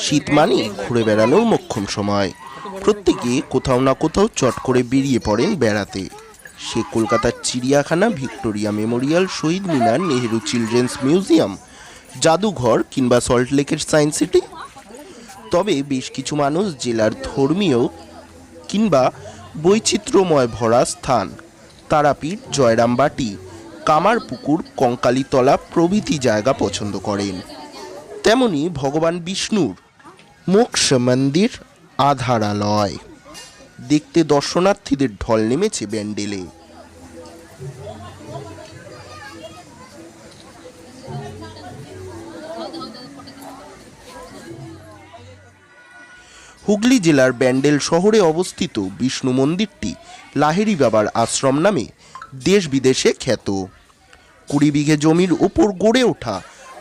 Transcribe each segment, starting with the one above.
শীত মানে ঘুরে বেড়ানোর মক্ষম সময়। প্রত্যেকে কোথাও না কোথাও চট করে বেরিয়ে পড়েন বেড়াতে। সে কলকাতার চিড়িয়াখানা Victoria Memorial Shahid Minar Nehru Children's Museum, জাদুঘর কিংবা সল্টলেকের সায়েন্স সিটি। তবে বেশ কিছু মানুষ জেলার ধর্মীয় কিংবা বৈচিত্র্যময় ভরা স্থান, তারাপীঠ, জয়রামবাটি, কামারপুকুর, কঙ্কালীতলা প্রভৃতি জায়গা পছন্দ করেন। তেমনি ভগবান বিষ্ণুর মোক্ষ মন্দির আধারালয়। দেখতে দর্শনার্থীদের ঢল নেমেছে ব্যান্ডেলে। হুগলি জেলার ব্যান্ডেল শহরে অবস্থিত বিষ্ণু মন্দিরটি লাহেরি বাবার আশ্রম নামে দেশ বিদেশে খ্যাত। কুড়ি বিঘে জমির ওপর গড়ে ওঠা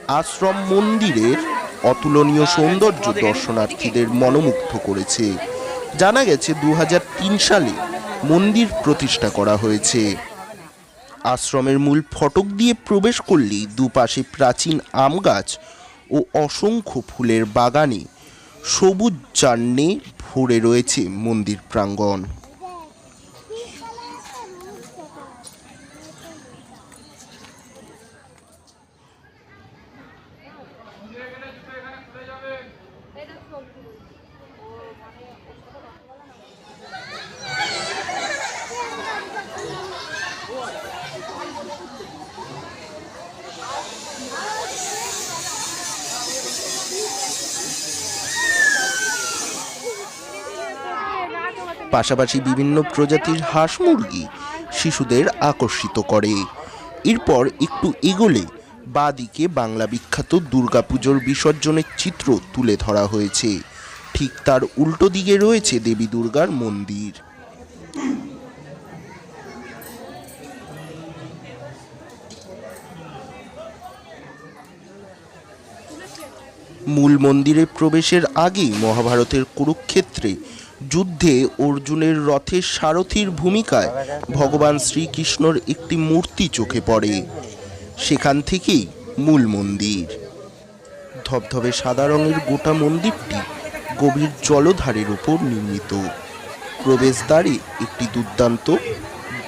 আশ্রম মন্দিরের অতুলনীয় সৌন্দর্য দর্শনার্থীদের মনোমুগ্ধ করেছে। জানা গেছে দু হাজার তিন সালে মন্দির প্রতিষ্ঠা করা হয়েছে। আশ্রমের মূল ফটক দিয়ে প্রবেশ করলেই দুপাশে প্রাচীন আম গাছ ও অসংখ্য ফুলের বাগানে সবুজ চান্নে ভরে রয়েছে মন্দির প্রাঙ্গণ। পাশাপাশি বিভিন্ন প্রজাতির হাঁস মুরগি শিশুদের আকর্ষিত করে। এরপর একটু এগোলে বাদিকে বাংলা বিখ্যাত দুর্গাপুজোর বিসর্জনের চিত্র তুলে ধরা হয়েছে। ঠিক তার উল্টো দিকে রয়েছে দেবী দুর্গার মন্দির। মূল মন্দিরে প্রবেশের আগেই মহাভারতের কুরুক্ষেত্রে যুদ্ধে অর্জুনের রথের সারথীর ভূমিকায় ভগবান শ্রীকৃষ্ণর একটি মূর্তি চোখে পড়ে। সেখান থেকেই মূল মন্দির। ধবধবে সাদা রঙের গোটা মন্দিরটি গভীর জলধারের উপর নির্মিত। প্রবেশদ্বারে একটি দুর্দান্ত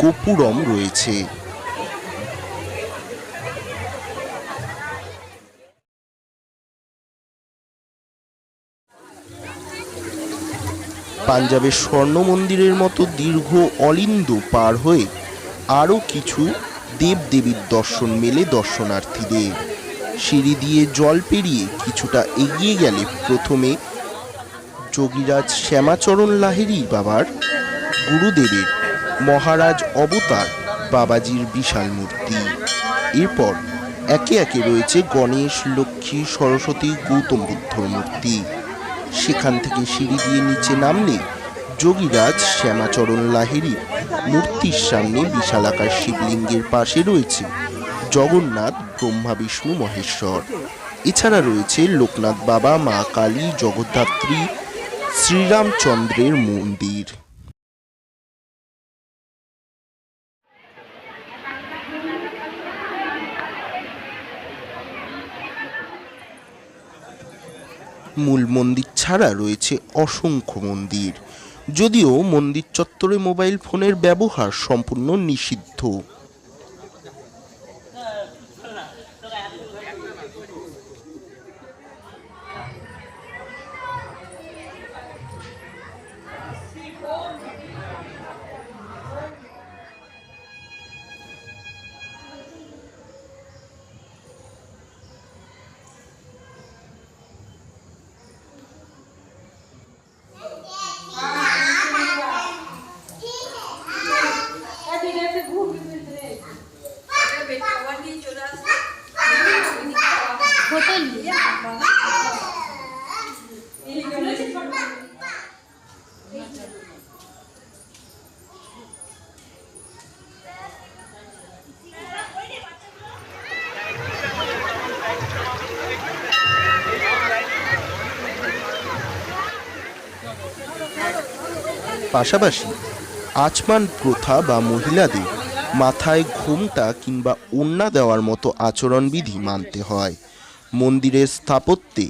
গোপুরম রয়েছে। পাঞ্জাবের স্বর্ণ মন্দিরের মতো দীর্ঘ অলিন্দ পার হয়ে আরও কিছু দেবদেবীর দর্শন মেলে দর্শনার্থীদের। সিঁড়ি দিয়ে জল পেরিয়ে কিছুটা এগিয়ে গেলে প্রথমে যোগীরাজ শ্যামাচরণ লাহিড়ী বাবার গুরুদেবের মহারাজ অবতার বাবাজির বিশাল মূর্তি। এরপর একে একে রয়েছে গণেশ, লক্ষ্মী, সরস্বতী, গৌতম বুদ্ধর মূর্তি। সেখান থেকে সিঁড়ি দিয়ে নিচে নামলে যোগীরাজ শ্যামাচরণ লাহিড়ির মূর্তির সামনে বিশালাকার শিবলিঙ্গের পাশে রয়েছে জগন্নাথ, ব্রহ্মা, বিষ্ণু, মহেশ্বর। এছাড়া রয়েছে লোকনাথ বাবা, মা কালী, জগদ্ধাত্রী, শ্রীরামচন্দ্রের মন্দির। মূল মন্দির ছাড়া রয়েছে অসংখ্য মন্দির। যদিও মন্দির চত্বরে মোবাইল ফোনের ব্যবহার সম্পূর্ণ নিষিদ্ধ। পাশাপাশি আচমান প্রথা বা মহিলাদের মাথায় ঘোমটা কিংবা ওড়না দেওয়ার মতো আচরণবিধি মানতে হয়। মন্দিরের স্থাপত্যে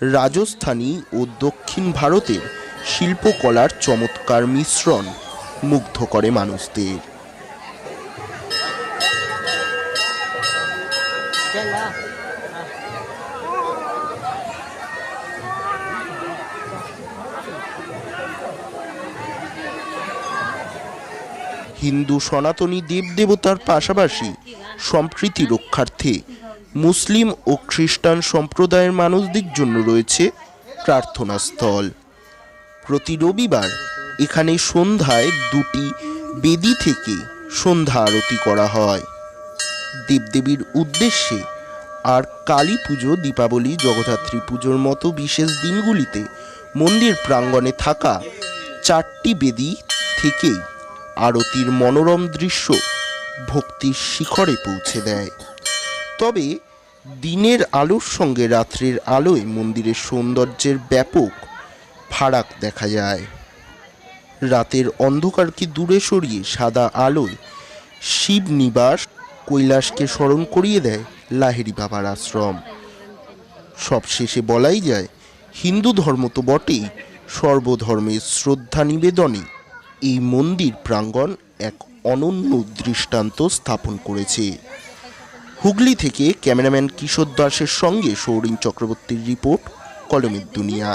রাজস্থানী ও দক্ষিণ ভারতের শিল্পকলার চমৎকার মিশ্রণ মুগ্ধ করে মানুষদের। হিন্দু সনাতনী দেবদেবতার পাশাপাশি সম্প্রীতি রক্ষার্থে মুসলিম ও খ্রিস্টান সম্প্রদায়ের মানুষদের জন্য রয়েছে প্রার্থনাস্থল প্রতি রবিবার এখানে সন্ধ্যায় দুটি বেদি থেকে সন্ধ্যা আরতি করা হয়। দেবদেবীর উদ্দেশ্যে আর কালী পুজো, দীপাবলি, জগদ্ধাত্রী পুজোর মতো বিশেষ দিনগুলিতে মন্দির প্রাঙ্গণে থাকা চারটি বেদি থেকেই আরতির মনোরম দৃশ্য ভক্তির শিখরে পৌঁছে দেয়। তবে দিনের আলোর সঙ্গে রাত্রের আলোয় মন্দিরের সৌন্দর্যের ব্যাপক ফারাক দেখা যায়। রাতের অন্ধকারকে দূরে সরিয়ে সাদা আলোয় শিব নিবাস কৈলাসকে স্মরণ করিয়ে দেয় লাহেরি বাবার আশ্রম? সবশেষে বলাই যায় হিন্দু ধর্ম তো বটেই, সর্বধর্মের শ্রদ্ধা নিবেদনে এই মন্দির প্রাঙ্গণ এক অনন্য দৃষ্টান্ত স্থাপন করেছে। হুগলি থেকে ক্যামেরাম্যান কিশোর দাসের সঙ্গে সৌরিন চক্রবর্তীর রিপোর্ট, কলমের দুনিয়া।